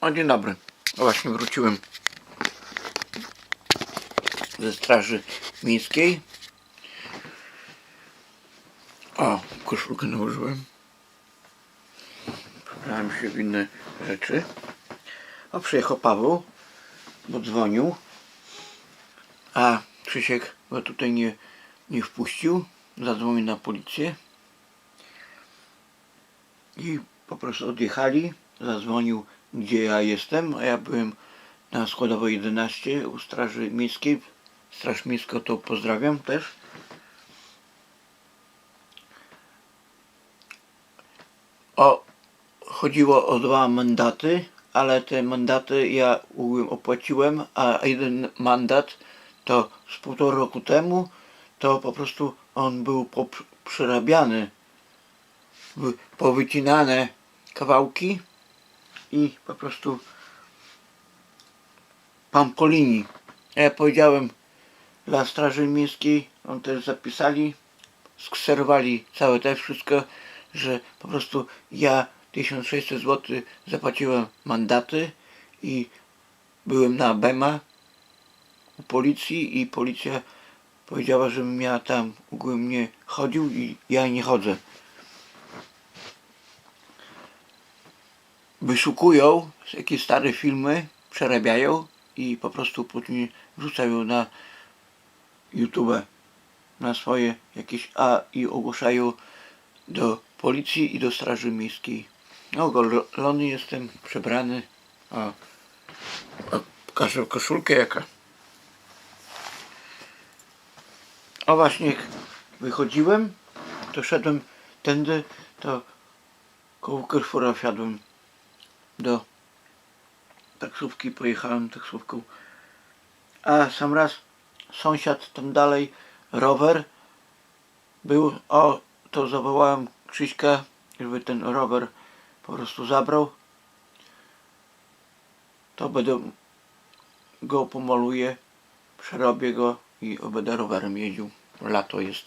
O, dzień dobry. Właśnie wróciłem ze straży miejskiej. O, koszulkę nałożyłem. Przebrałem się w inne rzeczy. O, przyjechał Paweł, bo dzwonił. A Krzysiek go tutaj nie, nie wpuścił. Zadzwonił na policję. I po prostu odjechali. Zadzwonił, gdzie ja jestem, a ja byłem na składowej 11 u Straży Miejskiej. Straż Miejska to pozdrawiam też. O, chodziło o dwa mandaty, ale te mandaty ja opłaciłem, a jeden mandat to z półtora roku temu to po prostu on był przerabiany powycinane kawałki i po prostu pampolini. Ja powiedziałem dla Straży Miejskiej, on też zapisali, skserowali całe te wszystko, że po prostu ja 1600 zł zapłaciłem mandaty i byłem na BEMA u policji i policja powiedziała, żebym ja tam ogólnie nie chodził i ja nie chodzę. Wyszukują jakieś stare filmy, przerabiają i po prostu później wrzucają na YouTube na swoje jakieś a i ogłaszają do policji i do straży miejskiej. No golony jestem, przebrany. O, o pokażę koszulkę jaka. O właśnie jak wychodziłem, to szedłem tędy, to koło Carrefoura wsiadłem do taksówki, pojechałem taksówką. A sam raz sąsiad tam dalej, rower był, o, to zawołałem Krzyśka, żeby ten rower po prostu zabrał. To będę go pomaluję, przerobię go i będę rowerem jeździł. Lato jest.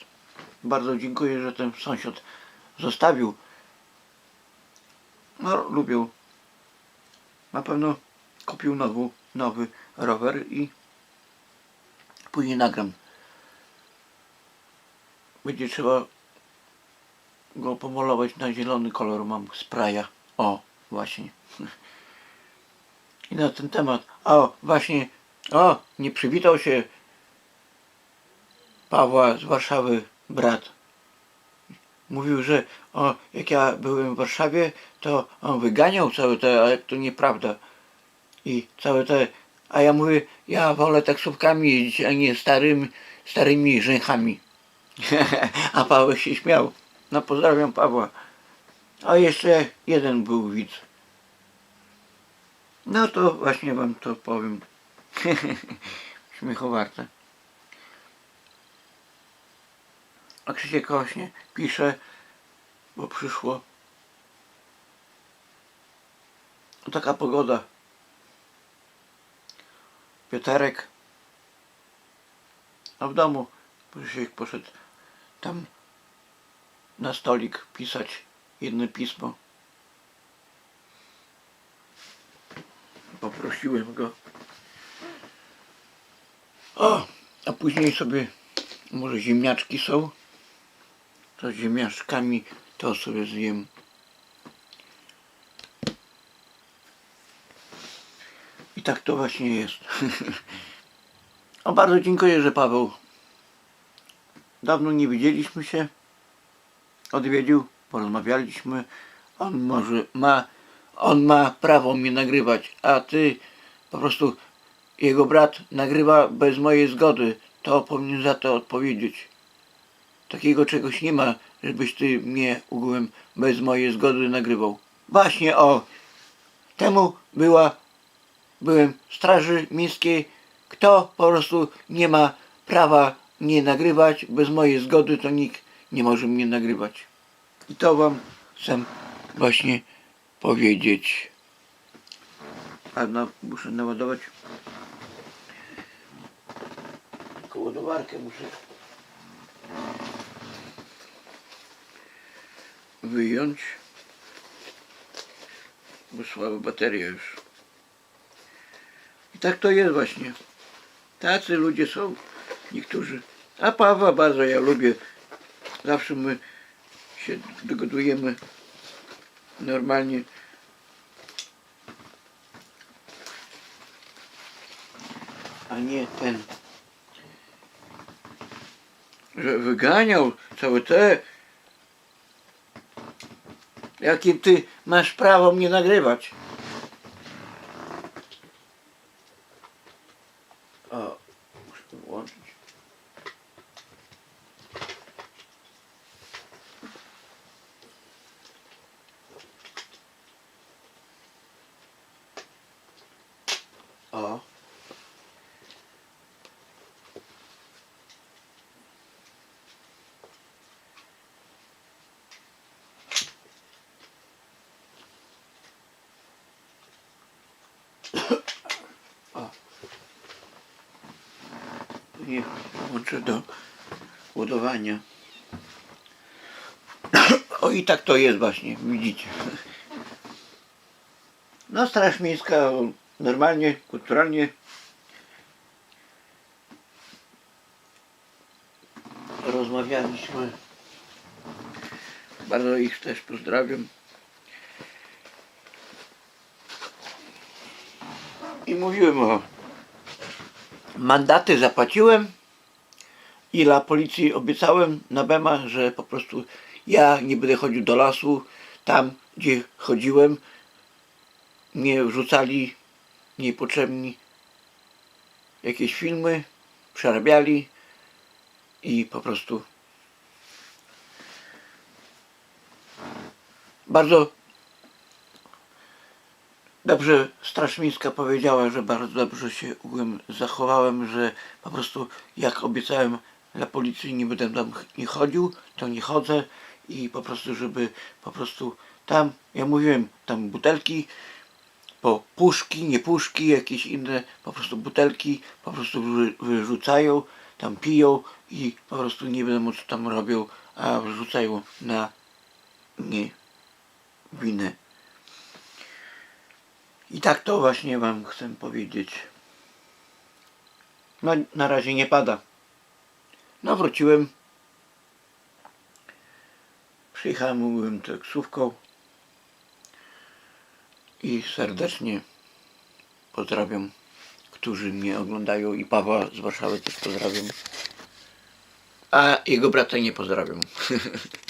Bardzo dziękuję, że ten sąsiad zostawił. No, lubię na pewno kupił nowy, nowy rower i później nagram. Będzie trzeba go pomalować na zielony kolor. Mam spraya. O, właśnie. I na ten temat. O, właśnie. O, nie przywitał się Pawła z Warszawy brat. Mówił, że o, jak ja byłem w Warszawie, to on wyganiał całe te, ale to nieprawda. I całe te, a ja mówię, ja wolę taksówkami jeździć, a nie starym, starymi rzęchami. a Paweł się śmiał. No pozdrawiam Pawła. A jeszcze jeden był widz. No to właśnie wam to powiem. Śmiechowarte. A Krzysiek właśnie pisze, bo przyszło. Taka pogoda. Pioterek. A w domu Krzysiek poszedł tam na stolik pisać jedno pismo. Poprosiłem go. O, a później sobie może ziemniaczki są to ziemniaczkami to sobie zjem. Tak to właśnie jest. o bardzo dziękuję, że Paweł. Dawno nie widzieliśmy się. Odwiedził, porozmawialiśmy. On może ma, on ma prawo mnie nagrywać, a ty po prostu jego brat nagrywa bez mojej zgody. To powinien za to odpowiedzieć. Takiego czegoś nie ma, żebyś ty mnie ogółem bez mojej zgody nagrywał. Właśnie o, temu była, byłem w straży miejskiej, kto po prostu nie ma prawa mnie nagrywać, bez mojej zgody to nikt nie może mnie nagrywać. I to wam chcę właśnie powiedzieć. A no, muszę naładować. Tylko ładowarkę muszę wyjąć, bo słaba bateria już. Tak to jest właśnie. Tacy ludzie są niektórzy. A Pawła bardzo ja lubię. Zawsze my się dogadujemy normalnie. A nie ten, że wyganiał całe te. Jakie ty masz prawo mnie nagrywać? O, muszę to włączyć. O. Nie, włączę do ładowania. O i tak to jest właśnie, widzicie. No Straż Miejska normalnie, kulturalnie rozmawialiśmy. Bardzo ich też pozdrawiam. I mówiłem o mandaty zapłaciłem i dla policji obiecałem na Bema, że po prostu ja nie będę chodził do lasu. Tam, gdzie chodziłem, mnie wrzucali niepotrzebni jakieś filmy, przerabiali i po prostu bardzo Dobrze, Straż Miejska powiedziała, że bardzo dobrze się zachowałem, że po prostu jak obiecałem dla policji nie będę tam nie chodził, to nie chodzę i po prostu, żeby po prostu tam, ja mówiłem, tam butelki, po puszki, nie puszki, jakieś inne po prostu butelki po prostu wy- wyrzucają, tam piją i po prostu nie wiadomo co tam robią, a wrzucają na nie winę. I tak to właśnie wam chcę powiedzieć. No na razie nie pada. No wróciłem. Przyjechałem taksówką. I serdecznie pozdrawiam, którzy mnie oglądają i Pawła z Warszawy też pozdrawiam. A jego brata nie pozdrawiam.